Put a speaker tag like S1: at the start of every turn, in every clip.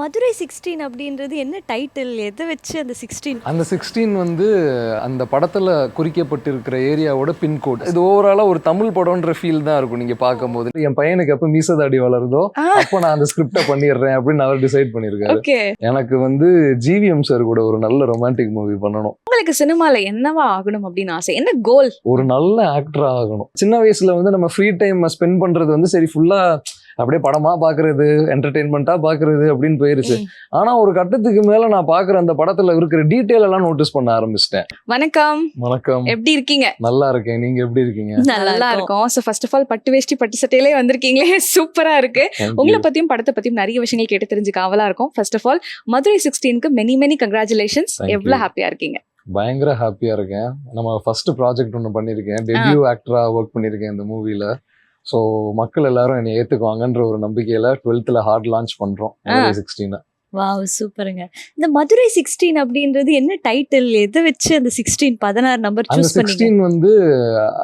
S1: Madurai sixteen அப்படின்றது என்ன title எதை வச்சு அந்த சிக்ஸ்டீன்
S2: அந்த சிக்ஸ்டீன் வந்து அந்த படத்தில் குறிக்கப்பட்டிருக்கிற ஏரியாவோட பின்கோட் இது ஓவராலாக ஒரு தமிழ் படம்ன்ற ஃபீல் தான் இருக்கும் நீங்கள் பார்க்கும்போது. என் பையனுக்கு எப்போ மீசதாடி வளருதோ அப்போ நான் அந்த ஸ்கிரிப்டை பண்ணிடுறேன் அப்படின்னு அவர் டிசைட் பண்ணியிருக்காரு. எனக்கு வந்து ஜிவிஎம் சார் கூட ஒரு நல்ல ரொமான்டிக் மூவி பண்ணணும்.
S3: உங்களுக்கு சினிமால என்னவா ஆகணும் அப்படின்னு ஆசை? என்ன கோல்
S2: ஒரு நல்ல ஆக்டர் ஆகணும். சின்ன வயசுல வந்து நம்ம ஃப்ரீ டைம் ஸ்பெண்ட் பண்றது வந்து சரி ஃபுல்லா அப்படியே படமா பாக்குறது என்டர்டெயின்மெண்ட்டா பாக்குறது அப்படின்னு போயிருச்சு. ஆனா ஒரு கட்டத்துக்கு மேல நான் பாக்குற அந்த படத்துல இருக்கிற டீட்டெயில் எல்லாம் நோட்டீஸ் பண்ண ஆரம்பிச்சிட்டேன்.
S3: வணக்கம்.
S2: வணக்கம்.
S3: எப்படி இருக்கீங்க?
S2: நல்லா இருக்கேன். நீங்க எப்படி இருக்கீங்க?
S3: நல்லா இருக்கும். சோ ஃபர்ஸ்ட் ஆஃப் ஆல் பட்டு வேஷ்டி பட்டு சட்டையிலே வந்திருக்கீங்களே. சூப்பரா இருக்கு. உங்களை பத்தியும் படத்தை பத்தியும் நிறைய விஷயங்கள் கேட்டு தெரிஞ்சுக்க ஆவலா இருக்கும். ஃபர்ஸ்ட் ஆஃப் ஆல் மதுரை சிக்ஸ்டீனுக்கு மெனி மெனி கங்க்ராச்சுலேஷன்ஸ். எவ்வளவு ஹாப்பியா இருக்கீங்க?
S2: பயங்கர ஹாப்பியா இருக்கேன். நம்ம ஃபர்ஸ்ட் ப்ராஜெக்ட் ஒன்று பண்ணியிருக்கேன். டெபியூ ஆக்டரா ஒர்க் பண்ணியிருக்கேன் இந்த மூவில ஸோ மக்கள் எல்லாரும் என்னை ஏத்துக்குவாங்கன்ற ஒரு நம்பிக்கையில டுவெல்த்ல ஹார்ட் லான்ச் பண்றோம். சிக்ஸ்டீன்
S1: வாவ் சூப்பருங்க. இந்த மதுரை சிக்ஸ்டீன் அப்படின்றது என்ன டைட்டில் எதை வச்சு அந்த சிக்ஸ்டீன் பதினாறு நம்பர் சூஸ் பண்ணீங்க?
S2: சிக்ஸ்டீன் வந்து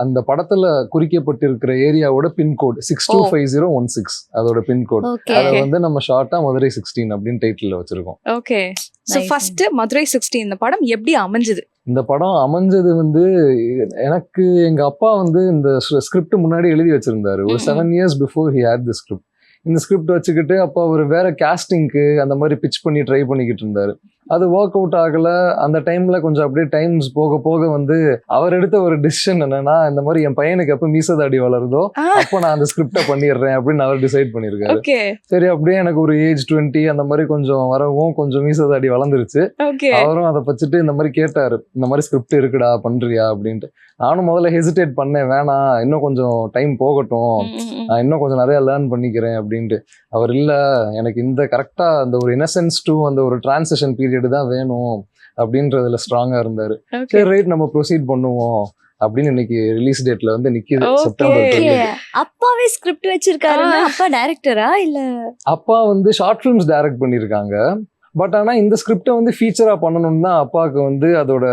S2: அந்த படத்துல குறிக்கப்பட்டிருக்கிற ஏரியாவோட pincode six two. Five zero one six அதோட பின்கோட் அதை வந்து நம்ம ஷார்ட்டா மதுரை சிக்ஸ்டீன் அப்படின்னு டைட்டில் வச்சிருக்கோம்.
S3: Okay so
S1: Nice.
S3: First Madurai sixteen இந்த படம் எப்படி அமைஞ்சது?
S2: இந்த படம் அமைஞ்சது வந்து எனக்கு எங்க அப்பா வந்து இந்த ஸ்கிரிப்ட் முன்னாடி எழுதி வச்சிருந்தாரு. ஒரு. Seven years before he had the script இந்த ஸ்கிரிப்ட் வச்சுக்கிட்டு அப்போ அவர் வேற கேஸ்டிங்க்கு அந்த மாதிரி பிச் பண்ணி ட்ரை பண்ணிக்கிட்டு இருந்தாரு. அது ஒர்க் அவுட் ஆகல. அந்த டைம்ல கொஞ்சம் அப்படியே டைம்ஸ் போக போக வந்து அவர் எடுத்த ஒரு டிசிஷன் என்னன்னா இந்த மாதிரி என் பையனுக்கு எப்போ மீசதாடி வளருதோ அப்போ நான் அந்த ஸ்கிரிப்டை பண்ணிடுறேன் அப்படின்னு அவர் டிசைட் பண்ணியிருக்காரு
S3: ஓகே.
S2: சரி அப்படியே எனக்கு ஒரு ஏஜ் டுவெண்ட்டி அந்த மாதிரி கொஞ்சம் வரவும் கொஞ்சம் மீசதாடி வளர்ந்துருச்சு.
S3: ஓகே.
S2: அவரும் அதை வச்சுட்டு இந்த மாதிரி கேட்டாரு இந்த மாதிரி ஸ்கிரிப்ட் இருக்குடா பண்றியா அப்படின்ட்டு. நானும் முதல்ல ஹெசிடேட் பண்ணேன் வேணாம் இன்னும் கொஞ்சம் டைம் போகட்டும். நான் இன்னும் கொஞ்சம் நிறைய லேர்ன் பண்ணிக்கிறேன் அப்படின்ட்டு. அவர் இல்ல எனக்கு இந்த கரெக்டா அந்த ஒரு இன்னசென்ஸ் டு அந்த ஒரு டிரான்சிஷன் பீரியட் தான் வேணும் அப்படின்றதுல ஸ்ட்ராங்கா இருந்தாரு சரி ரைட் நம்ம ப்ரொசீட் பண்ணுவோம் அப்படின்னு இன்னைக்கு ரிலீஸ் டேட்ல வந்து நிக்குது. September
S1: okay
S2: 20.
S1: அப்பாவே ஸ்கிரிப்ட் வச்சிருக்காருன்னா
S3: ஆ.
S1: அப்பா டைரக்டரா இல்ல
S2: அப்பா வந்து ஷார்ட் ஃபிலிம்ஸ் டைரக்ட் பண்ணியிருக்காங்க பட் ஆனா இந்த ஸ்கிரிப்டை வந்து ஃபீச்சரா பண்ணணும்னு தான் அப்பாவுக்கு வந்து அதோட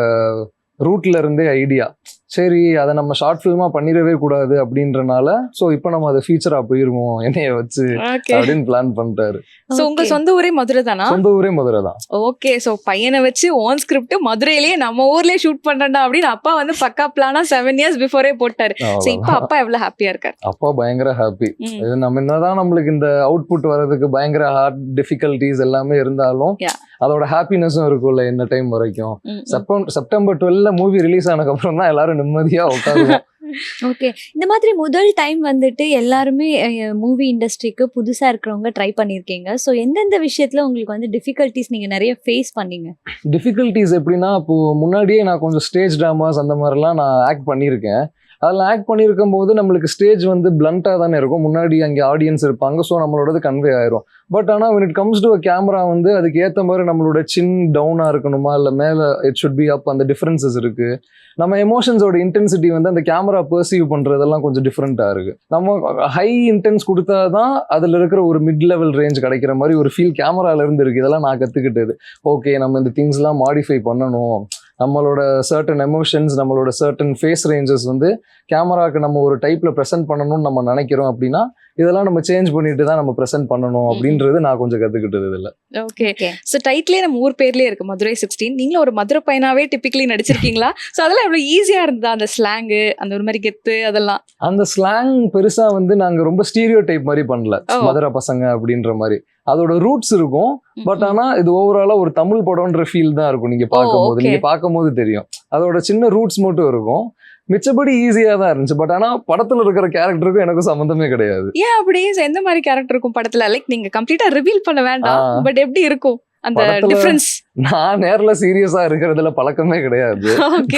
S2: ரூட்ல இருந்தே ஐடியா சரி அதை நம்ம ஷார்ட் ஃபிலிமா பண்ணிடவே கூடாது அப்படின்றனால ஸோ இப்போ நம்ம அதை ஃபீச்சரா போயிருவோம் என்னைய வச்சு அப்படின்னு பிளான் பண்ணிட்டாரு
S3: சோ உங்க. சொந்த ஊரே மதுரை தானா?
S2: சொந்த ஊரே மதுரை தான்.
S3: ஓகே சோ பையனை வச்சு ஓன் ஸ்கிரிப்ட் மதுரையிலேயே நம்ம ஊர்லயே ஷூட் பண்ணடா அப்படின்னு அப்பா வந்து பக்கா பிளானா செவன் இயர்ஸ் பிஃபோரே போட்டாரு. சோ இப்ப. அப்பா எவ்வளவு ஹாப்பியா இருக்காரு?
S2: அப்பா பயங்கர ஹாப்பி நம்ம என்னதான் நம்மளுக்கு இந்த அவுட்புட் வர்றதுக்கு பயங்கர ஹார்ட் டிஃபிகல்டிஸ் எல்லாமே இருந்தாலும். அதோட ஹாப்பினஸும் இருக்கும்ல என்ன டைம் வரைக்கும். செப்டம்பர் செப்டம்பர் டுவெல்ல மூவி ரிலீஸ் ஆனதுக்கு அப்புறம் தான் எல்லாரும் நிம்மதியா உட்காருவோம்.
S1: ஓகே இந்த மாதிரி முதல் டைம் வந்துட்டு எல்லாருமே மூவி இண்டஸ்ட்ரிக்கு புதுசா இருக்கிறவங்க ட்ரை பண்ணிருக்கீங்க ஸோ எந்தெந்த விஷயத்துல உங்களுக்கு வந்து டிஃபிகல்ட்டிஸ் நீங்க நிறைய ஃபேஸ் பண்ணீங்க?
S2: டிஃபிகல்ட்டிஸ் எப்படின்னா இப்போ முன்னாடியே நான் கொஞ்சம் ஸ்டேஜ் ட்ராமாஸ் அந்த மாதிரிலாம் நான் ஆக்ட் பண்ணியிருக்கேன். அதில் ஆக்ட் பண்ணியிருக்கும் போது நம்மளுக்கு ஸ்டேஜ் வந்து பிளண்ட்டாக தானே இருக்கும். முன்னாடி அங்கே ஆடியன்ஸ் இருப்பாங்க. ஸோ நம்மளோடது கன்வே ஆயிரும். பட் ஆனால் when it comes to a camera வந்து அதுக்கு ஏற்ற மாதிரி நம்மளோட சின் டவுனாக இருக்கணுமா? இல்லை மேலே இட் ஷுட் பி அப் அந்த டிஃப்ரென்சஸ் இருக்குது நம்ம எமோஷன்ஸோட இன்டென்சிட்டி வந்து அந்த கேமரா பர்சீவ் பண்ணுறதெல்லாம் கொஞ்சம் டிஃப்ரெண்ட்டாக இருக்குது நம்ம ஹை இன்டென்ஸ் கொடுத்தா தான் அதில் இருக்கிற ஒரு மிட் லெவல் ரேஞ்ச் கிடைக்கிற மாதிரி ஒரு ஃபீல் கேமராவிலேருந்து இருக்குது இதெல்லாம் நான் கற்றுக்கிட்டது ஓகே நம்ம இந்த திங்ஸ்லாம் மாடிஃபை பண்ணணும். நம்மளோட சர்டன் எமோஷன்ஸ் நம்மளோட சர்டன் ஃபேஸ் ரேஞ்சஸ் வந்து கேமராக்கு நம்ம ஒரு டைப்ல ப்ரெசென்ட் பண்ணணும்னு நம்ம நினைக்கிறோம் அப்படின்னா இதெல்லாம் நம்ம சேஞ்ச் பண்ணிட்டு தான் நம்ம ப்ரெசென்ட் பண்ணணும் அப்படின்றது நான் கொஞ்சம் கத்துக்கிட்டது இதுல.
S3: ஓகே சோ டைட்டிலே நம்ம ஊர் பேர்லயே இருக்கு மதுரை சிக்ஸ்டீன் நீங்களும் ஒரு மதுரை பையனாவே டிபிக்கலி நடிச்சிருக்கீங்களா? சோ அதெல்லாம் எவ்வளவு ஈஸியா இருந்ததா? அந்த ஸ்லாங்கு அந்த ஒரு மாதிரி கெத்து அதெல்லாம்.
S2: அந்த ஸ்லாங் பெருசா வந்து நாங்க ரொம்ப ஸ்டீரியோ டைப் மாதிரி பண்ணல. மதுரை பசங்க அப்படின்ற மாதிரி. அதோட ரூட்ஸ் இருக்கும். பட் ஆனா இது ஓவராலா ஒரு தமிழ் படம்ன்ற ஃபீல் தான் இருக்கும் நீங்க பார்க்கும்போது. நீங்க பார்க்கும்போது தெரியும். அதோட சின்ன ரூட்ஸ் மட்டும் இருக்கும். மிச்சபடி ஈஸியா தான் இருந்துச்சு. பட் ஆனா படத்துல இருக்கிற கேரக்டருக்கும் எனக்கும் சம்மந்தமே கிடையாது.
S3: ஏன் அப்படி? எந்த மாதிரி கேரக்டர் இருக்கும் படத்துல? லைக் நீங்க கம்ப்ளீட்டா ரிவீல் பண்ண வேண்டாம். பட் எப்படி இருக்கும்? அந்த டிஃபரன்ஸ்
S2: நான் நேர்ல சீரியஸா இருக்கிறதுல பழக்கமே கிடையாது.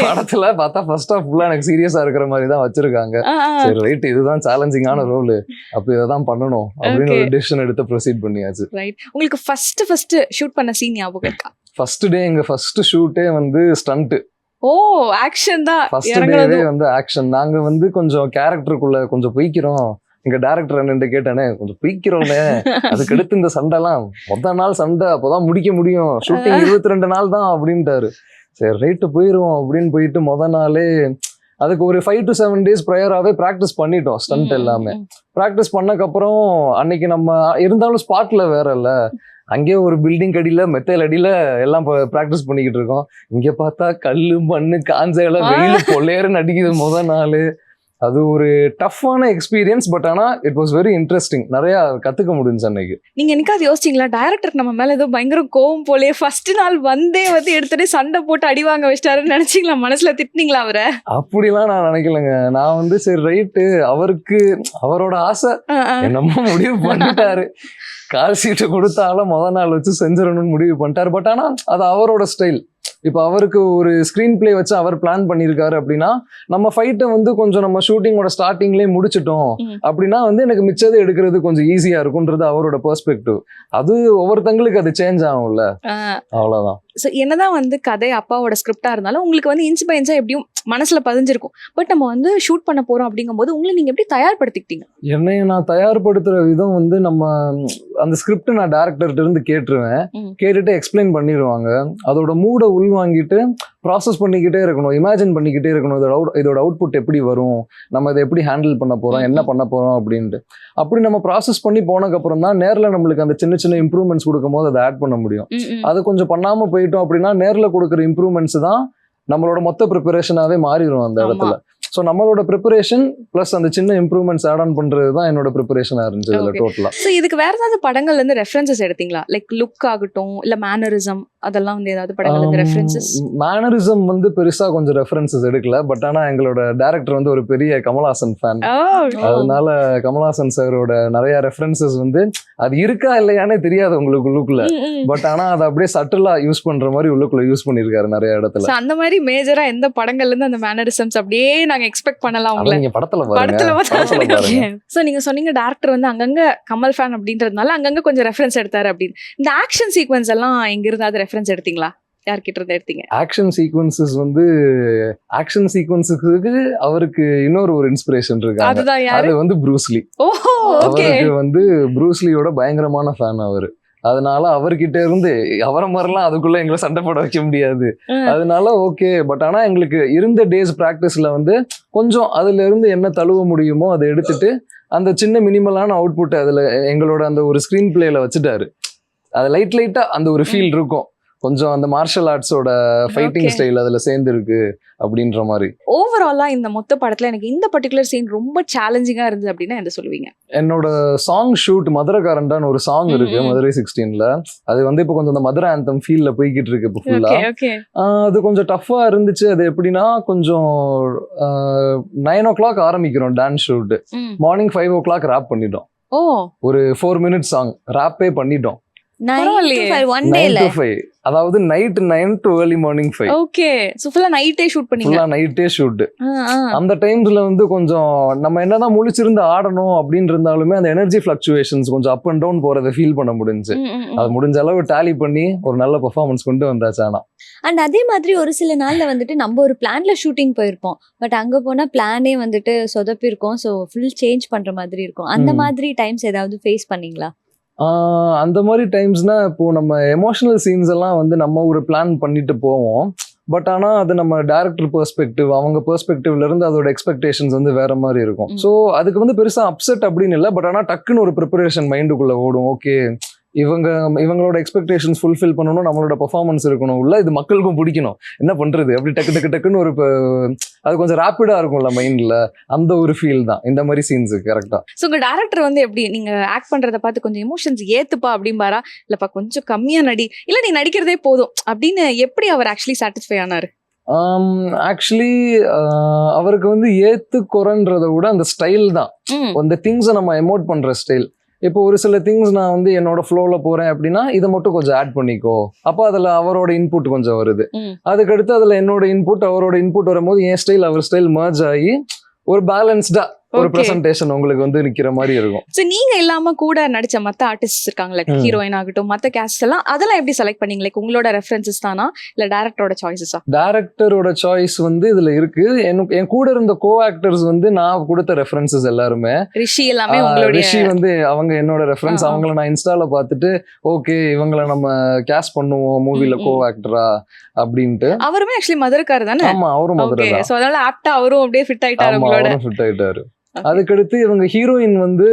S2: படத்துல பார்த்தா ஃபர்ஸ்ட் ஆஃப் ஃபுல்லா எனக்கு சீரியஸா இருக்கிற மாதிரி தான் வச்சிருக்காங்க. சரி ரைட் இதுதான் சேலஞ்சிங்கான ரோல் அப்ப இதான் பண்ணணும் அப்படின்னு ஒரு. டிசிஷன் எடுத்து ப்ரொசீட் பண்ணியாச்சு.
S3: ரைட் உங்களுக்கு ஃபர்ஸ்ட் ஃபர்ஸ்ட் ஷூட் பண்ண சீன் ஞாபகம் இருக்கா?
S2: ஃபர்ஸ்ட் டே எங்க ஃபர்ஸ்ட் ஷூட்டே வந்து ஸ்டண்ட்
S3: ஓ ஆக்ஷன் தான்.
S2: ஃபர்ஸ்ட் டேவே வந்து ஆக்ஷன் நாங்க வந்து கொஞ்சம் கேரக்டருக்குள்ள கொஞ்சம் பொய்க்கிறோம். எங்க டேரக்டர் என்னன்னு கேட்டானே கொஞ்சம் பொய்க்கிறோம்னே அதுக்கு அடுத்து இந்த சண்டைலாம் மொத்த நாள் சண்டை அப்போதான் முடிக்க முடியும். ஷூட்டிங் இருபத்தி ரெண்டு நாள் தான் அப்படின்ட்டாரு. சரி ரைட்டு போயிருவோம் அப்படின்னு போயிட்டு முத நாளே அதுக்கு ஒரு ஃபைவ் டு செவன் டேஸ் ப்ரையராகவே ப்ராக்டிஸ் பண்ணிட்டோம் ஸ்டண்ட் எல்லாமே. ப்ராக்டிஸ் பண்ணக்கப்புறம் அன்னைக்கு நம்ம இருந்தாலும் ஸ்பாட்ல வேற இல்ல. அங்கேயே ஒரு பில்டிங் அடியில மெத்தையில் அடியில எல்லாம் ப்ராக்டிஸ் பண்ணிக்கிட்டு இருக்கோம். இங்க பார்த்தா கல்லு மண்ணு காஞ்ச இலை வெயில் பொல்லேருன்னு அடிக்குது முத நாள். அது ஒரு டஃப்பான எக்ஸ்பீரியன்ஸ் பட் ஆனா இட் வாஸ் வெரி இன்ட்ரெஸ்டிங் நிறைய கத்துக்க முடிஞ்சு அன்னைக்கு.
S3: நீங்க என்னைக்காவது யோசிச்சீங்களா? டைரக்டர் நம்ம மேல ஏதோ பயங்கர கோவம் போலயே ஃபர்ஸ்ட் நாள் வந்தே வந்து எடுத்துட்டு சண்டை போட்டு அடி வாங்க வச்சிட்டாருன்னு நினைச்சீங்களா? மனசுல திட்டினீங்களா அவரை?
S2: அப்படிலாம் நான் நினைக்கலங்க. நான் வந்து சரி ரைட்டு அவருக்கு அவரோட ஆசை. என்னமோ முடிவு பண்ணிட்டாரு. கால் சீட்டு கொடுத்தாலும் முத நாள் வச்சு செஞ்சிடணும்னு முடிவு பண்ணிட்டாரு. பட் ஆனா அது அவரோட ஸ்டைல் இப்போ அவருக்கு ஒரு ஸ்க்ரீன் பிளே வச்சு அவர் பிளான் பண்ணியிருக்காரு அப்படின்னா நம்ம ஃபைட்டை வந்து கொஞ்சம் நம்ம ஷூட்டிங்கோட ஸ்டார்டிங்லேயே முடிச்சிட்டோம். அப்படின்னா வந்து எனக்கு மிச்சதை எடுக்கிறது கொஞ்சம் ஈஸியா இருக்கும்ன்றது அவரோட பெர்ஸ்பெக்டிவ் அது ஒவ்வொருத்தங்களுக்கு அது சேஞ்ச் ஆகும்ல.
S3: ஆ, so என்னதான் வந்து கதை அப்பாவோட ஸ்கிரிப்டா இருந்தாலும் உங்களுக்கு வந்து இன்ச் பை இன்ச்சா எப்படியும் மனசுல பதிஞ்சிருக்கும். பட் நம்ம வந்து ஷூட் பண்ண போறோம் அப்படிங்கும்போது உங்களை நீங்க எப்படி தயார்படுத்திக்கிட்டீங்க?
S2: என்னைய நான் தயார்படுத்துற விதம் வந்து நம்ம அந்த ஸ்கிரிப்ட் நான் டேரக்டர்கிட்ட இருந்து கேட்டுருவேன். கேட்டுட்டு எக்ஸ்பிளைன் பண்ணிடுவாங்க அதோட மூடை உள்வாங்கிட்டு ப்ராசஸ் பண்ணிக்கிட்டே இருக்கணும். இமேஜின் பண்ணிக்கிட்டே இருக்கணும். இதோட அவுட் இதோட அவுட்புட் எப்படி வரும்? நம்ம இதை எப்படி ஹேண்டில் பண்ண போறோம்? என்ன பண்ண போறோம்? அப்படின்ட்டு. அப்படி நம்ம ப்ராசஸ் பண்ணி போனதுக்கப்புறம் தான் நேரில் நம்மளுக்கு அந்த சின்ன சின்ன இம்ப்ரூவ்மெண்ட்ஸ் கொடுக்கும் போது அதை ஆட் பண்ண முடியும். அது கொஞ்சம் பண்ணாம போயிட்டோம் அப்படின்னா நேரில் கொடுக்குற இம்ப்ரூவ்மெண்ட்ஸ் தான் நம்மளோட மொத்த ப்ரிப்பரேஷனாவே மாறிடும் அந்த. இடத்துல. ஸோ நம்மளோட ப்ரிப்பரேஷன் ப்ளஸ் அந்த சின்ன இம்ப்ரூவ்மெண்ட்ஸ் ஆட் ஆன் பண்றது தான் என்னோட ப்ரிப்பரேஷனாக இருந்துச்சு இதில். டோட்டலாக
S3: ஸோ இதுக்கு வேற ஏதாவது படங்கள்ல இருந்து ரெஃபரன்சஸ் எடுத்தீங்களா? லைக் லுக் ஆகட்டும் இல்ல மேனரிசம் அதெல்லாம் வந்து ஏதாவது படங்கள்ல இருந்து ரெஃபரன்சஸ்
S2: மேனரிசம் வந்து பெருசா கொஞ்சம் ரெஃபரன்சஸ் எடுக்கல பட் ஆனா எங்களோட டேரக்டர் வந்து ஒரு பெரிய கமல்ஹாசன் ஃபேன் அதனால கமல்ஹாசன் சாரோட நிறைய ரெஃபரன்சஸ் வந்து அது இருக்கா இல்லையானே தெரியாது உங்களுக்கு உள்ளுக்குள்ள பட் ஆனா அதை அப்படியே சட்டிலா யூஸ் பண்ற மாதிரி உள்ளுக்குள்ள யூஸ் பண்ணிருக்காரு நிறைய இடத்துல.
S3: அந்த மாதிரி மேஜரா எந்த படங்கள்ல இருந்து அந்த மேனரிசம்ஸ் அப்படியே நாங்க எக்ஸ்பெக்ட் பண்ணலாம் உங்களை.
S2: நீங்க படத்துல
S3: படத்துல சோ நீங்க சொன்னீங்க டேரக்டர் வந்து அங்கங்க கமல் ஃபேன் அப்படின்றதுனால அங்கங்க கொஞ்சம் ரெஃபரன்ஸ் எடுத்தாரு அப்படின்னு. இந்த ஆக்ஷன் சீக்வன்ஸ் எல்லாம் எங்க இருந்தாவது ரெஃபரன்ஸ் எடுத்தீங்களா? யார்கிட்ட இருந்து எடுத்தீங்க?
S2: ஆக்ஷன் சீக்வன்சஸ் வந்து ஆக்ஷன் சீக்வன்ஸுக்கு அவருக்கு இன்னொரு ஒரு இன்ஸ்பிரேஷன் இருக்காங்க.
S3: அதுதான்
S2: அது வந்து ப்ரூஸ்லி
S3: ஓஹோ ஓகே.
S2: அவருக்கு வந்து ப்ரூஸ்லியோட பயங்கரமான ஃபேன் அவரு. அதனால அவர்கிட்ட இருந்து அவரை மாதிரிலாம் அதுக்குள்ள எங்களை சண்டை போட வைக்க முடியாது. அதனால ஓகே பட் ஆனா எங்களுக்கு இருந்த டேஸ் ப்ராக்டிஸ்ல வந்து கொஞ்சம் அதுல இருந்து என்ன தழுவ முடியுமோ அதை எடுத்துட்டு அந்த சின்ன மினிமலான அவுட்புட் அதுல எங்களோட அந்த ஒரு ஸ்கிரீன் பிளேல வச்சுட்டாரு. அது லைட் லைட்டா அந்த ஒரு ஃபீல் இருக்கும். கொஞ்சம் அந்த மார்ஷல் ஆர்ட்ஸோட ஃபைட்டிங். ஸ்டைல் அதுல சேர்ந்து இருக்கு அப்படின்ற மாதிரி.
S3: ஓவராலா இந்த மொத்த படத்துல எனக்கு இந்த பர்டிகுலர் சீன் ரொம்ப சேலஞ்சிங்கா இருந்தது அப்படின்னா என்ன சொல்லுவீங்க?
S2: என்னோட சாங் ஷூட் மதுரகாரண்டான்னு ஒரு சாங் இருக்கு. மதுரை சிக்ஸ்டீன்ல அது வந்து இப்போ கொஞ்சம் அந்த மதுரை ஆந்தம் ஃபீல்ல போய்கிட்டு இருக்கு இப்போ ஃபுல்லா அது கொஞ்சம் டஃப்பா இருந்துச்சு. அது எப்படின்னா கொஞ்சம் நைன் ஓ கிளாக் ஆரம்பிக்கிறோம் dance shoot morning five o'clock wrap பண்ணிட்டோம்.
S3: ஓ.
S2: ஒரு ஃபோர் மினிட் சாங் ரேப்பே பண்ணிட்டோம்.
S1: ஒன் டேல
S2: அதாவது night nine to early morning five
S3: okay so ஃபுல்லா நைட்டே ஷூட் பண்ணீங்க.
S2: ஃபுல்லா நைட்டே ஷூட். அந்த டைம்ஸ்ல வந்து கொஞ்சம் நம்ம என்னதான் முழிச்சிருந்து ஆடணும் அப்படின்னு இருந்தாலுமே அந்த எனர்ஜி ஃபிளக்சுவேஷன்ஸ் கொஞ்சம் அப் அண்ட் டவுன் போறதை ஃபீல் பண்ண முடிஞ்சு. அது முடிஞ்ச அளவு டேலி பண்ணி ஒரு நல்ல பெர்ஃபார்மன்ஸ் கொண்டு வந்தாச்சு ஆனா.
S1: அண்ட் அதே மாதிரி ஒரு சில நாள்ல வந்துட்டு நம்ம ஒரு பிளான்ல ஷூட்டிங் போயிருப்போம். பட் அங்க போனா பிளானே வந்துட்டு சொதப்பிருக்கும் ஸோ ஃபுல் சேஞ்ச் பண்ற மாதிரி இருக்கும். அந்த. மாதிரி டைம்ஸ் ஏதாவது ஃபேஸ் பண்ணீங்களா?
S2: அந்த மாதிரி டைம்ஸ்னா இப்போ நம்ம எமோஷனல் சீன்ஸ் எல்லாம் வந்து நம்ம ஒரு பிளான் பண்ணிட்டு போவோம். பட் ஆனா அது நம்ம டேரக்டர் பெர்ஸ்பெக்டிவ் அவங்க பெர்ஸ்பெக்டிவ்ல இருந்து அதோட எக்ஸ்பெக்டேஷன்ஸ் வந்து வேற மாதிரி இருக்கும். ஸோ அதுக்கு வந்து பெருசா அப்செட் அப்படின்னு இல்லை பட் ஆனா டக்குன்னு ஒரு ப்ரிப்பரேஷன் மைண்டுக்குள்ள ஓடும். ஓகே இவங்க இவங்களோட எக்ஸ்பெக்டேஷன்ஸ் ஃபுல்ஃபில் பண்ணணும் நம்மளோட பெர்ஃபார்மன்ஸ் இருக்கணும். இல்ல இது மக்களுக்கும் பிடிக்கணும். என்ன பண்றது? அப்படி டக்கு டக்கு டக்குன்னு ஒரு அது கொஞ்சம் ரேப்பிடா இருக்கும்ல மைண்ட்ல அந்த ஒரு ஃபீல் தான். இந்த மாதிரி சீன்ஸ் கரெக்டா
S3: சோ உங்க டேரக்டர் வந்து எப்படி? நீங்க ஆக்ட் பண்றத பார்த்து கொஞ்சம் எமோஷன்ஸ் ஏத்துப்பா அப்படிம்பாரா? இல்லப்பா கொஞ்சம் கம்மியா நடி. இல்ல நீ நடிக்கிறதே போதும். அப்படின்னு எப்படி அவர் ஆக்சுவலி சாட்டிஸ்ஃபை ஆனாரு?
S2: ஆக்சுவலி அவருக்கு வந்து ஏத்து குறைன்றத விட அந்த ஸ்டைல் தான். அந்த திங்ஸை நம்ம எமோட் பண்ற ஸ்டைல் இப்போ ஒரு சில திங்ஸ் நான் வந்து என்னோட ஃப்ளோல போறேன் அப்படின்னா இதை மட்டும் கொஞ்சம் ஆட் பண்ணிக்கோ அப்போ அதுல அவரோட இன்புட் கொஞ்சம் வருது. அதுக்கடுத்து அதுல என்னோட இன்புட் அவரோட இன்புட் வரும்போது என் ஸ்டைல் அவர் ஸ்டைல் மர்ஜ் ஆகி ஒரு பேலன்ஸ்டா ஒரு. பிரசன்டேஷன் உங்களுக்கு வந்து நிக்கிற மாதிரி இருக்கும்.
S3: சோ நீங்க இல்லாம கூட நடிச்ச மத்த ஆர்டிஸ்ட் இருக்காங்களே
S2: ம்.
S3: ஹீரோயின் ஆகட்டும் மத்த கேஸ்ட் எல்லாம் அதெல்லாம் எப்படி செலக்ட் பண்ணீங்க? லைக் உங்களோட ரெஃபரன்சஸ் தானா? இல்ல டேரக்டரோட சாய்ஸஸா
S2: டேரக்டரோட சாய்ஸ் வந்து இதுல இருக்கு. என் கூட இருந்த கோ ஆக்டர்ஸ் வந்து நான் கொடுத்த ரெஃபரன்சஸ் எல்லாருமே.
S3: ரிஷி எல்லாமே
S2: ஆஹ்
S3: உங்களுடைய
S2: ரிஷி வந்து அவங்க என்னோட ரெஃபரன்ஸ். அவங்கள நான் இன்ஸ்டால பார்த்துட்டு ஓகே இவங்கள நம்ம கேஸ் பண்ணுவோம் மூவில. கோ ஆக்டரா அப்படின்ட்டு.
S3: அவருமே ஆக்சுவலி மதுரக்கார் தானே?
S2: ஆமா அவரும் மதுரை
S3: சோ அதனால ஆப்டா அவரும் அப்படியே ஃபிட் ஆயிட்டாரு உங்களோட.
S2: ஃபிட் ஆயிட்டாரு. அதுக்கடுத்து இவங்க ஹீரோயின் வந்து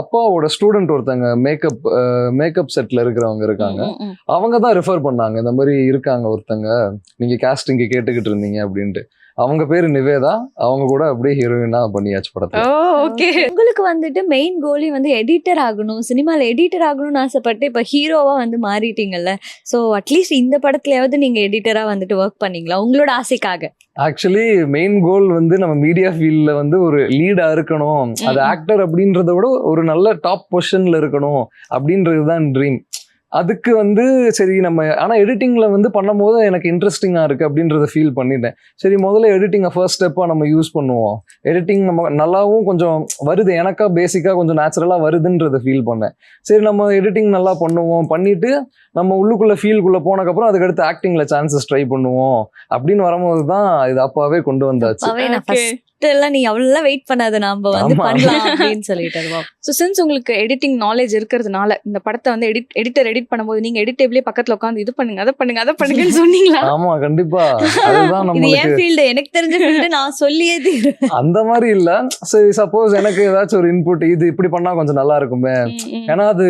S2: அப்பாவோட ஸ்டூடெண்ட் ஒருத்தங்க மேக்கப் மேக்கப் செட்ல இருக்கிறவங்க இருக்காங்க. அவங்க தான் ரெஃபர் பண்ணாங்க. இந்த மாதிரி இருக்காங்க ஒருத்தங்க. நீங்க காஸ்டிங் கேட்டுக்கிட்டு இருந்தீங்க அப்படின்ட்டு. அவங்க பேரு நிவேதா அவங்க கூட அப்படியே ஹீரோயினா பண்ணியாச்சு
S3: ஓ
S2: படத்துல
S3: ஓகே.
S1: உங்களுக்கு வந்துட்டு மெயின் கோலி வந்து எடிட்டர் ஆகணும் சினிமால எடிட்டர் ஆகணும்னு ஆசைப்பட்டு இப்ப ஹீரோவா வந்து மாறிட்டீங்கல்ல. சோ அட்லீஸ்ட் இந்த படத்துலயாவது நீங்க எடிட்டரா வந்துட்டு ஒர்க் பண்ணீங்களா? உங்களோட ஆசைக்காக.
S2: ஆக்சுவலி மெயின் கோல் வந்து நம்ம மீடியா ஃபீல்ட்ல வந்து ஒரு லீடா இருக்கணும். அது. ஆக்டர் அப்படின்றத விட ஒரு நல்ல டாப் பொசிஷன்ல இருக்கணும் அப்படின்றது தான் ட்ரீம் அதுக்கு வந்து சரி நம்ம ஆனா எடிட்டிங்ல வந்து பண்ணும்போது எனக்கு இன்ட்ரெஸ்டிங்கா இருக்கு அப்படின்றத ஃபீல் பண்ணிட்டேன். சரி முதல்ல எடிட்டிங்கை ஃபர்ஸ்ட் ஸ்டெப்பா நம்ம யூஸ் பண்ணுவோம். எடிட்டிங் நம்ம நல்லாவும் கொஞ்சம் வருது. எனக்கா பேசிக்கா கொஞ்சம் நேச்சுரலா வருதுன்றத ஃபீல் பண்ணேன். சரி நம்ம எடிட்டிங் நல்லா பண்ணுவோம். பண்ணிட்டு நம்ம உள்ளுக்குள்ள ஃபீல்குள்ள போனதுக்கப்புறம் அதுக்கடுத்து ஆக்டிங்ல சான்சஸ் ட்ரை பண்ணுவோம். அப்படின்னு வரும்போது தான் இது அப்பாவே கொண்டு வந்தாச்சு.
S1: எல்லாம் நீ அவ்வளவு வெயிட் பண்ணாத நாம வந்து. பண்ணலாம் அப்படின்னு சொல்லிட்டு.
S3: ஸோ சின்ஸ் உங்களுக்கு எடிட்டிங் நாலேஜ் இருக்கிறதுனால இந்த படத்தை வந்து எடிட் எடிட்டர் எடிட் பண்ணும்போது நீங்க எடிட் டேபிளே பக்கத்துல உட்காந்து இது பண்ணுங்க அதை பண்ணுங்க அதை பண்ணுங்கன்னு சொன்னீங்களா?
S2: ஆமா கண்டிப்பா. அதுதான்
S1: இது என் ஃபீல்டு எனக்கு தெரிஞ்ச ஃபீல்டு நான் சொல்லியே
S2: அந்த மாதிரி இல்ல. சரி சப்போஸ் எனக்கு ஏதாச்சும் ஒரு இன்புட் இது இப்படி பண்ணா கொஞ்சம் நல்லா இருக்குமே. ஏன்னா அது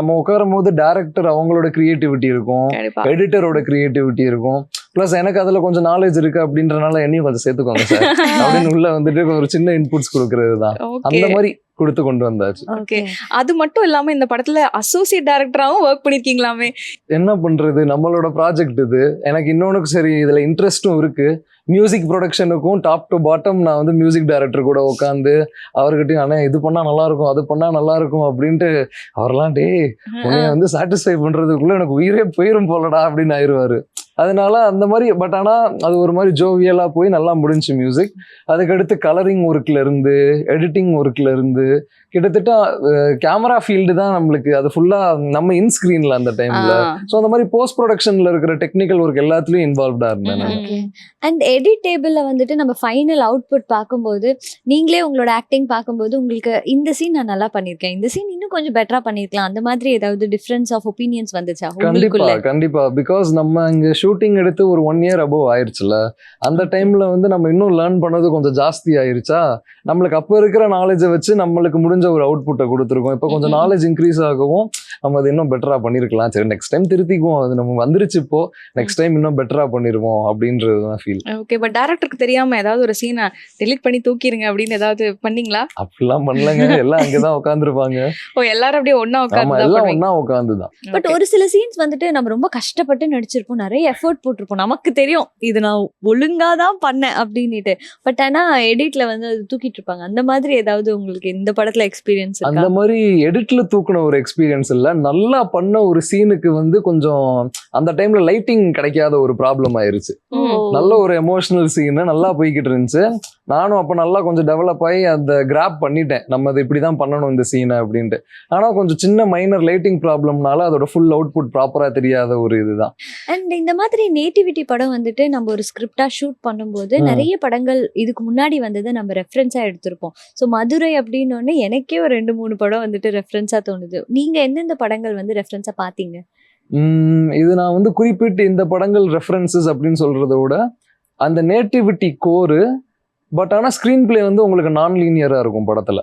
S2: நம்ம உட்காரும் போது டேரக்டர் அவங்களோட கிரியேட்டிவிட்டி இருக்கும். எடிட்டரோட கிரியேட்டிவிட்டி இருக்கும். ப்ளஸ் எனக்கு அதுல கொஞ்சம் நாலேஜ் இருக்கு அப்படின்றனால என்னையும் கொஞ்சம் சேர்த்துக்கோங்க சார் அப்படின்னு உள்ள வந்துட்டு ஒரு சின்ன இன்புட்ஸ் கொடுக்கறது தான்
S3: ஓகே
S2: அந்த மாதிரி கொடுத்து கொண்டு வந்தாச்சு.
S3: Okay. அது மட்டும் இல்லாம இந்த படத்துல அசோசியேட் டைரக்டராவும் ஒர்க் பண்ணிருக்கீங்களாமே?
S2: என்ன பண்றது? நம்மளோட ப்ராஜெக்ட் இது. எனக்கு இன்னொன்னுக்கு சரி இதுல இன்ட்ரெஸ்ட்டும் இருக்கு. மியூசிக் ப்ரொடக்ஷனுக்கும் டாப் டு பாட்டம் நான் வந்து மியூசிக் டைரக்டர் கூட உட்காந்து அவர்கிட்டயும் அண்ணா இது பண்ணா நல்லா இருக்கும் அது பண்ணா நல்லா இருக்கும் அப்படின்ட்டு அவர்லாம் டேய் உன்னைய வந்து சாட்டிஸ்ஃபை பண்றதுக்குள்ள எனக்கு உயிரே போயிரும் போலடா அப்படின்னு ஆயிருவாரு. அதனால அந்த மாதிரி பட் ஆனா அது ஒரு மாதிரி ஜோவியலா போய் நல்லா முடிஞ்சு மியூசிக் அதுக்கடுத்து கலரிங் ஒர்க்ல இருந்து எடிட்டிங் ஒர்க்ல இருந்து கிட்டத்தட்ட கேமரா ஃபீல்டு தான் நம்மளுக்கு. அது ஃபுல்லா நம்ம இன் ஸ்கிரீன்ல அந்த டைம்ல ஸோ அந்த மாதிரி போஸ்ட் ப்ரொடக்ஷன்ல இருக்கிற டெக்னிக்கல் ஒர்க் எல்லாத்துலயும் இன்வால்வ்டா இருந்தேன்
S1: அண்ட் எடிட் டேபிள்ல வந்துட்டு நம்ம ஃபைனல் அவுட்புட் பார்க்கும்போது நீங்களே உங்களோட ஆக்டிங் பார்க்கும்போது உங்களுக்கு இந்த சீன் நான் நல்லா பண்ணிருக்கேன். இந்த சீன் இன்னும் கொஞ்சம் பெட்டரா பண்ணிருக்கலாம். அந்த மாதிரி ஏதாவது டிஃபரன்ஸ் ஆஃப் ஒப்பீனியன்ஸ் வந்துச்சா
S2: கண்டிப்பா
S1: உங்களுக்குள்ள?
S2: கண்டிப்பா பிகாஸ் நம்ம இங்க ஷூட்டிங் எடுத்து ஒரு ஒன் இயர் அபோவ் ஆயிருச்சுல அந்த டைம்ல வந்து நம்ம இன்னும் லேர்ன் பண்ணது கொஞ்சம் ஜாஸ்தி ஆயிருச்சா? நம்மளுக்கு அப்ப இருக்கிற நாலேஜை வச்சு நம்மளுக்கு முடிஞ்ச ஒரு அவுட்புட்டை கொடுத்துருக்கோம். இப்போ கொஞ்சம். நாலேஜ் இன்க்ரீஸ் ஆகவும் நம்ம அது இன்னும் பெட்டரா பண்ணிருக்கலாம். சரி நெக்ஸ்ட் டைம் திருத்திக்குவோம். அது நம்ம வந்துருச்சு இப்போ. நெக்ஸ்ட் டைம் இன்னும் பெட்டரா பண்ணிருவோம் அப்படின்றது தான் ஃபீல்
S3: ஓகே பட் டேரக்டருக்கு தெரியாம ஏதாவது ஒரு சீனை டெலிட் பண்ணி தூக்கிருங்க அப்படின்னு ஏதாவது பண்ணீங்களா?
S2: அப்படிலாம் பண்ணலங்க. எல்லாம் அங்கதான் உட்காந்துருப்பாங்க
S3: ஓ எல்லாரும் அப்படியே ஒண்ணா
S2: ஆமா
S3: உட்கார்ந்து
S2: எல்லாம் ஒன்னா உட்காந்து தான்
S1: பட் ஒரு சில சீன்ஸ் வந்துட்டு நம்ம ரொம்ப கஷ்டப்பட்டு நடிச்சிருப்போம். நிறைய எஃபோர்ட் போட்டிருப்போம் நமக்கு தெரியும். இது நான் ஒழுங்கா தான் பண்ணேன் அப்படின்னுட்டு. பட் ஆனா எடிட்ல வந்து அது தூக்கிட்டு இருப்பாங்க. அந்த மாதிரி ஏதாவது உங்களுக்கு இந்த படத்துல எக்ஸ்பீரியன்ஸ்
S2: அந்த மாதிரி எடிட்ல தூக்குன ஒரு எக்ஸ்பீரியன்ஸ் இல்ல. நல்லா பண்ண ஒரு சீனுக்கு வந்து கொஞ்சம் அந்த டைம்ல லைட்டிங் கிடைக்காத ஒரு ப்ராப்ளம் ஆயிருச்சு. நல்ல ஒரு எமோஷனல் சீன் நல்லா போய்கிட்டு இருந்துச்சு. நானும் அப்ப நல்லா கொஞ்சம் டெவலப் ஆகி அந்த கிராப் பண்ணிட்டேன். நம்ம அது இப்படிதான் பண்ணணும் இந்த சீனை அப்படின்ட்டு. ஆனா கொஞ்சம் சின்ன மைனர் லைட்டிங் ப்ராப்ளம்னால அதோட ஃபுல் அவுட்புட் ப்ராப்பரா தெரியாத ஒரு இதுதான்.
S1: அண்ட் இந்த மாதிரி நேட்டிவிட்டி படம் வந்துட்டு நம்ம ஒரு ஸ்கிரிப்டா ஷூட் பண்ணும்போது. நிறைய படங்கள் இதுக்கு முன்னாடி வந்ததை நம்ம ரெஃபரன்ஸா எடுத்திருப்போம். ஸோ மதுரை அப்படின்னு எனக்கே ஒரு ரெண்டு மூணு படம் வந்துட்டு ரெஃபரன்ஸா தோணுது. நீங்க எந்தெந்த படங்கள் வந்து ரெஃபரன்ஸா பாத்தீங்க?
S2: இது நான் வந்து குறிப்பிட்டு இந்த படங்கள் ரெஃபரன்சஸ் அப்படின்னு சொல்றதை விட அந்த நேட்டிவிட்டி கோரு பட் ஆனா ஸ்கிரீன் பிளே வந்து உங்களுக்கு நான் லீனியரா இருக்கும் படத்துல.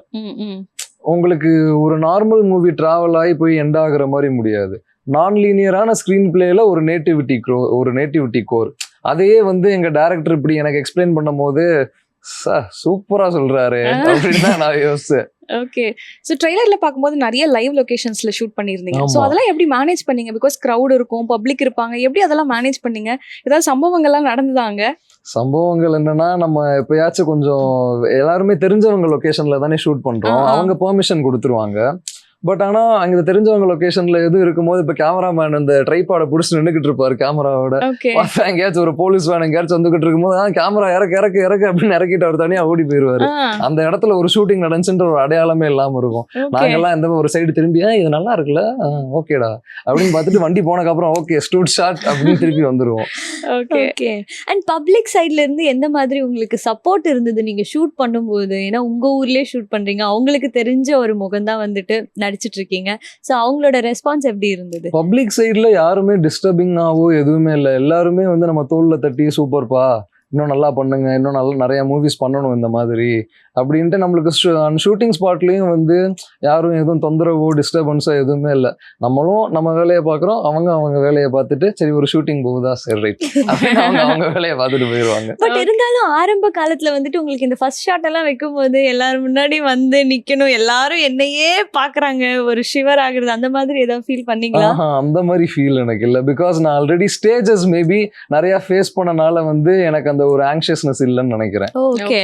S2: உங்களுக்கு ஒரு நார்மல் மூவி டிராவல் ஆகி போய் எண்ட் ஆகுற மாதிரி முடியாது. நான் லீனியரான ஸ்க்ரீன் பிளேல ஒரு நேட்டிவிட்டி ஒரு நேட்டிவிட்டி கோர் அதையே வந்து எங்க டைரக்டர் இப்படி எனக்கு எக்ஸ்பிளைன் பண்ணும் போது சூப்பரா சொல்றாரு அப்படின்னு தான் நான் யோசிச்சேன்.
S3: ஓகே ஸோ ட்ரெய்லர்ல பார்க்கும்போது நிறைய லைவ் லொகேஷன்ஸ்ல ஷூட் பண்ணியிருந்தீங்க. ஸோ. அதெல்லாம் எப்படி மேனேஜ் பண்ணீங்க? பிகாஸ் crowd இருக்கும் பப்ளிக் இருப்பாங்க. எப்படி அதெல்லாம் மேனேஜ் பண்ணீங்க? ஏதாவது சம்பவங்கள்லாம் நடந்ததாங்க
S2: சம்பவங்கள் என்னன்னா நம்ம எப்பயாச்சும் கொஞ்சம் எல்லாருமே தெரிஞ்சவங்க லொகேஷன்ல தானே ஷூட் பண்றோம். அவங்க பெர்மிஷன் கொடுத்துருவாங்க. பட் ஆனா அங்க தெரிஞ்சவங்க லொகேஷன்ல எது இருக்கும்போது இப்ப கேமராமேன் அந்த ட்ரைபாட புடிச்சு நின்னுகிட்டு இருப்பாரு கேமராவோட
S3: ஓகே
S2: பார்த்தா எங்கேயாச்சும் ஒரு போலீஸ் வேன் எங்கேயாச்சும் வந்துகிட்டு இருக்கும்போது கேமரா இறக்கு இறக்கு இறக்கு அப்படின்னு இறக்கிட்டு அவர் தனியா ஓடி போயிருவாரு. அந்த இடத்துல ஒரு ஷூட்டிங் நடந்துச்சுன்ற ஒரு அடையாளமே இல்லாம இருக்கும்.
S3: ஓகே
S2: நாங்கெல்லாம் இந்த ஒரு சைடு திரும்பி "ஆ, இது நல்லா இருக்குல்ல? ஓகேடா அப்படின்னு பார்த்துட்டு வண்டி போனதுக்கு அப்புறம் ஓகே ஸ்டூட் ஷாட் அப்படின்னு திருப்பி வந்துருவோம்.
S3: ஓகே
S1: ஓகே அண்ட் பப்ளிக் சைட்ல இருந்து எந்த மாதிரி உங்களுக்கு சப்போர்ட் இருந்தது? நீங்க ஷூட் பண்ணும்போது ஏன்னா உங்க ஊர்லயே ஷூட் பண்றீங்க. அவங்களுக்கு தெரிஞ்ச ஒரு முகம் தான் வந்துட்டு நடிச்சிட்டு இருக்கீங்க சோ அவங்களோட ரெஸ்பான்ஸ் எப்படி இருந்தது?
S2: பப்ளிக் சைடுல யாருமே டிஸ்டர்பிங்காவோ எதுவுமே இல்லை. எல்லாருமே வந்து நம்ம தோளில் தட்டி சூப்பர்ப்பா. இன்னும் நல்லா பண்ணுங்க இன்னும் நல்லா நிறைய மூவிஸ் பண்ணணும் இந்த மாதிரி அப்படின்ட்டு நம்மளுக்கு ஷூட்டிங் ஸ்பாட்லயும் வந்து யாரும் எதுவும் தொந்தரவோ டிஸ்டர்பன்ஸோ எதுவுமே இல்லை. நம்மளும் நம்ம வேலையை பார்க்குறோம் அவங்க அவங்க வேலையை பார்த்துட்டு சரி ஒரு ஷூட்டிங் போகுதா? சரி ரைட் அப்படின்னு அவங்க அவங்க வேலையை பார்த்துட்டு போயிடுவாங்க.
S1: பட் இருந்தாலும் ஆரம்ப காலத்துல வந்துட்டு உங்களுக்கு இந்த ஃபர்ஸ்ட் ஷாட் எல்லாம் வைக்கும்போது எல்லாரும் முன்னாடி வந்து நிக்கணும் எல்லாரும் என்னையே பாக்குறாங்க ஒரு ஷிவர் ஆகுறது அந்த மாதிரி ஏதாவது ஃபீல் பண்ணீங்களா?
S2: அந்த மாதிரி ஃபீல் எனக்கு இல்லை. பிகாஸ் நான் ஆல்ரெடி ஸ்டேஜஸ் மேபி நிறைய ஃபேஸ் பண்ணனால வந்து எனக்கு அந்த ஒரு ஆங்ஷியஸ்னஸ் இல்லைன்னு நினைக்கிறேன்.
S1: ஓகே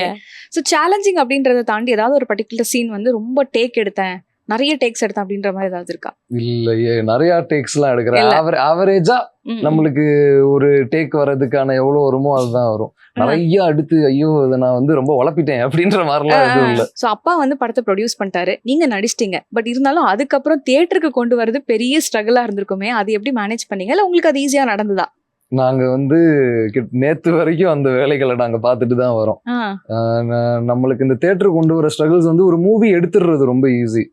S3: ஸோ சேலஞ்சிங் அப்படின்றத தாண்டி ஏதாவது ஒரு பர்டிகுலர் சீன் வந்து ரொம்ப டேக் எடுத்தேன். நிறைய டேக்ஸ் எடுத்தேன் அப்படின்ற மாதிரி ஏதாவது இருக்கா?
S2: இல்லையே நிறைய டேக்ஸ்லாம் எடுக்கிறேன்.
S3: இல்ல.
S2: ஆவரே ஆவரேஜா
S3: ம், ம்.
S2: நம்மளுக்கு ஒரு டேக் வர்றதுக்கான எவ்வளவு வருமோ அதுதான் வரும். நிறைய அடுத்து ஐயோ இதை நான் வந்து ரொம்ப உழப்பிட்டேன் அப்படின்ற மாதிரிலாம் எதுவும் இல்லை.
S3: ஸோ அப்பா வந்து படத்தை ப்ரொடியூஸ் பண்ணிட்டாரு. நீங்க நடிச்சிட்டீங்க. பட் இருந்தாலும் அதுக்கப்புறம் தியேட்டருக்கு கொண்டு வரது பெரிய ஸ்ட்ரகிளா இருந்திருக்குமே. அது எப்படி மேனேஜ் பண்ணீங்க? இல்ல உங்களுக்கு அது ஈஸியா நடந்ததா?
S2: நாங்க வந்து நேத்து வரைக்கும் அந்த வேலைகளை நாங்க பார்த்துட்டு தான் வரோம். நம்மளுக்கு இந்த தேட்டர் கொண்டு வர ஸ்ட்ரகிள்ஸ் வந்து ஒரு மூவி எடுத்துடுறது ரொம்ப ஈஸி.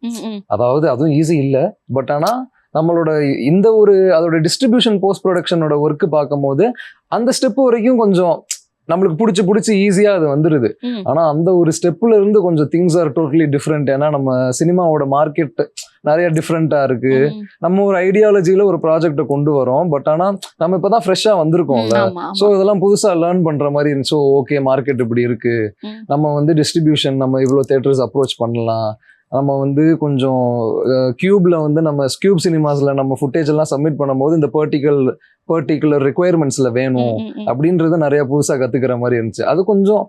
S2: அதாவது அதுவும் ஈஸி இல்லை. பட் ஆனா நம்மளோட இந்த ஒரு அதோட டிஸ்ட்ரிபியூஷன் போஸ்ட் ப்ரொடக்ஷனோட ஒர்க்கு பார்க்கும்போது அந்த ஸ்டெப் வரைக்கும் கொஞ்சம் நம்மளுக்கு பிடிச்சி பிடிச்சி ஈஸியா அது வந்துருது.
S3: ம்.
S2: ஆனா அந்த ஒரு ஸ்டெப்ல இருந்து கொஞ்சம் திங்ஸ் ஆர் டோட்டலி டிஃப்ரெண்ட் ஏன்னா நம்ம சினிமாவோட மார்க்கெட் நிறைய டிஃப்ரெண்டா இருக்கு. நம்ம ஒரு ஐடியாலஜில ஒரு ப்ராஜெக்ட்டை கொண்டு வரோம். பட் ஆனா நம்ம இப்பதான் ஃப்ரெஷ்ஷா வந்திருக்கோம்ல.
S3: ஆமா,
S2: ஸோ. இதெல்லாம் புதுசா லேர்ன் பண்ற மாதிரி இருந்துச்சு. ஓகே மார்க்கெட் இப்படி இருக்கு. நம்ம வந்து டிஸ்ட்ரிபியூஷன் நம்ம இவ்வளோ தேட்டர்ஸ் அப்ரோச் பண்ணலாம். நம்ம வந்து கொஞ்சம் கியூப்ல வந்து நம்ம கியூப் சினிமாஸ்ல நம்ம ஃபுட்டேஜ் எல்லாம் சப்மிட் பண்ணும்போது இந்த பர்டிகுலர் பர்டிகுலர் ரெக்குயர்மெண்ட்ஸ்ல வேணும். அப்படின்றது நிறைய புதுசா கத்துக்கிற மாதிரி இருந்துச்சு அது கொஞ்சம்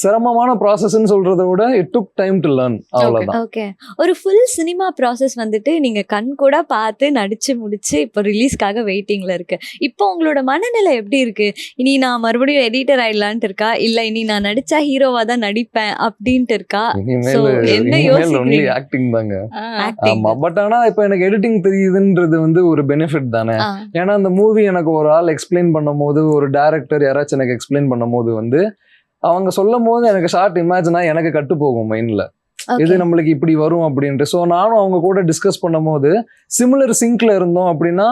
S2: சிரமமான ப்ராசஸ்ன்னு சொல்றதை விட it took time to learn அவ்வளவுதான்.
S1: ஓகே ஒரு ஃபுல் சினிமா ப்ராசஸ் வந்துட்டு நீங்க கண் கூட பார்த்து நடிச்சு முடிச்சு இப்போ ரிலீஸ்க்காக வெயிட்டிங்ல இருக்கு. இப்போ உங்களோட மனநிலை எப்படி இருக்கு? இனி நான் மறுபடியும் எடிட்டர் ஆயிடலான்ட்டு இருக்கா? இல்ல இனி நான் நடிச்சா ஹீரோவா தான் நடிப்பேன் அப்படின்ட்டு இருக்கா? என்ன யோசிக்கிறீங்க?
S2: ஆக்டிங் தாங்க. ஆமா பட் ஆனா இப்ப எனக்கு எடிட்டிங் தெரியுதுன்றது வந்து ஒரு பெனிஃபிட் தானே. ஏன்னா அந்த மூவி எனக்கு ஒரு ஆள் எக்ஸ்பிளைன் பண்ணும்போது ஒரு டைரக்டர் யாராச்சும் எனக்கு எக்ஸ்பிளைன் பண்ணும்போது வந்து அவங்க சொல்லும் போது எனக்கு ஷார்ட் இமேஜினா எனக்கு கட்டு போகும் மைண்ட்ல. இது நம்மளுக்கு இப்படி வரும் அப்படின்ட்டு. ஸோ நானும் அவங்க கூட டிஸ்கஸ் பண்ணும்போது சிமிலர் சிங்க்ல இருந்தோம் அப்படின்னா